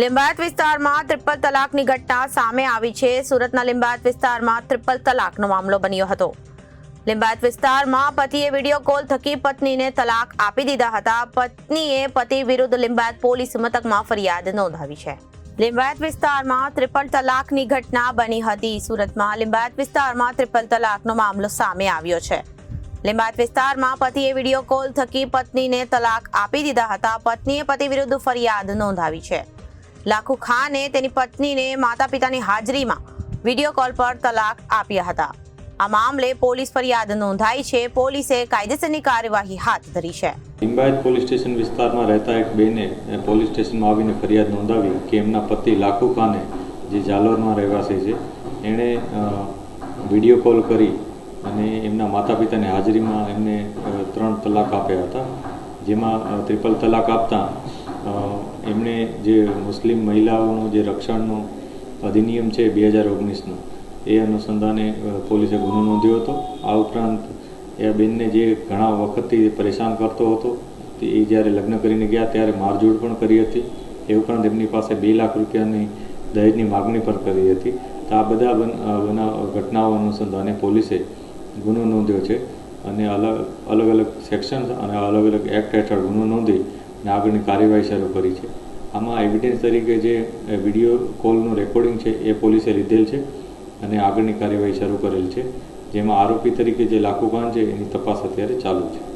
લિંબાયત વિસ્તારમાં ત્રિપલ તલાકની ઘટના સામે આવી છે. સુરતના લિંબાયત વિસ્તારમાં ત્રિપલ તલાકનો મામલો બન્યો હતો. લિંબાયત વિસ્તારમાં પતિએ વીડિયો કોલ થકી પત્નીને તલાક આપી દીધા હતા. પત્નીએ પતિ વિરુદ્ધ લિંબાયત પોલીસ મથકમાં ફરિયાદ નોંધાવી છે. લિંબાયત વિસ્તારમાં ત્રિપલ તલાકની ઘટના બની હતી. સુરતમાં લિંબાયત વિસ્તારમાં ત્રિપલ તલાકનો મામલો સામે આવ્યો છે. લિંબાયત વિસ્તારમાં પતિએ વીડિયો કોલ થકી પત્નીને તલાક આપી દીધા હતા. પત્નીએ પતિ વિરુદ્ધ ફરિયાદ નોંધાવી છે. લાખુ ખાને તેની પત્નીને માતા પિતાની હાજરીમાં વીડિયો કોલ પર તલાક આપ્યા હતા. આ મામલે પોલીસ ફરિયાદ નોંધાઈ છે. પોલીસે કાયદેસરની કાર્યવાહી હાથ ધરી છે. લિંબાયત પોલીસ સ્ટેશન વિસ્તારમાં રહેતા એક બેને પોલીસ સ્ટેશનમાં આવીને ફરિયાદ નોંધાવી કે એમના પતિ લાખુ ખાને, જે જાલોરમાં રહેવાસી છે, એણે વીડિયો કોલ કરી અને એમના માતા પિતાની હાજરીમાં એમને ત્રણ તલાક આપ્યા હતા. જેમાં ત્રિપલ તલાક આપતા એમણે જે મુસ્લિમ મહિલાઓનું જે રક્ષણનો અધિનિયમ છે બે હજાર ઓગણીસનો, એ અનુસંધાને પોલીસે ગુનો નોંધ્યો હતો. આ ઉપરાંત એ બેનને જે ઘણા વખતથી પરેશાન કરતો હતો એ જ્યારે લગ્ન કરીને ગયા ત્યારે મારઝૂડ પણ કરી હતી. એ ઉપરાંત એમની પાસે બે લાખ રૂપિયાની દહેજની માગણી પણ કરી હતી. તો આ બધા બનાવ ઘટનાઓ અનુસંધાને પોલીસે ગુનો નોંધ્યો છે. અને અલગ અલગ અલગ સેક્શન અને અલગ અલગ એક્ટ હેઠળ ગુનો નોંધી અને આગળની કાર્યવાહી શરૂ કરી છે. આમાં એવિડન્સ તરીકે જે વીડિયો કોલનું રેકોર્ડિંગ છે એ પોલીસે લીધેલ છે અને આગળની કાર્યવાહી શરૂ કરેલ છે. જેમાં આરોપી તરીકે જે લાખુખાન છે એની તપાસ અત્યારે ચાલુ છે.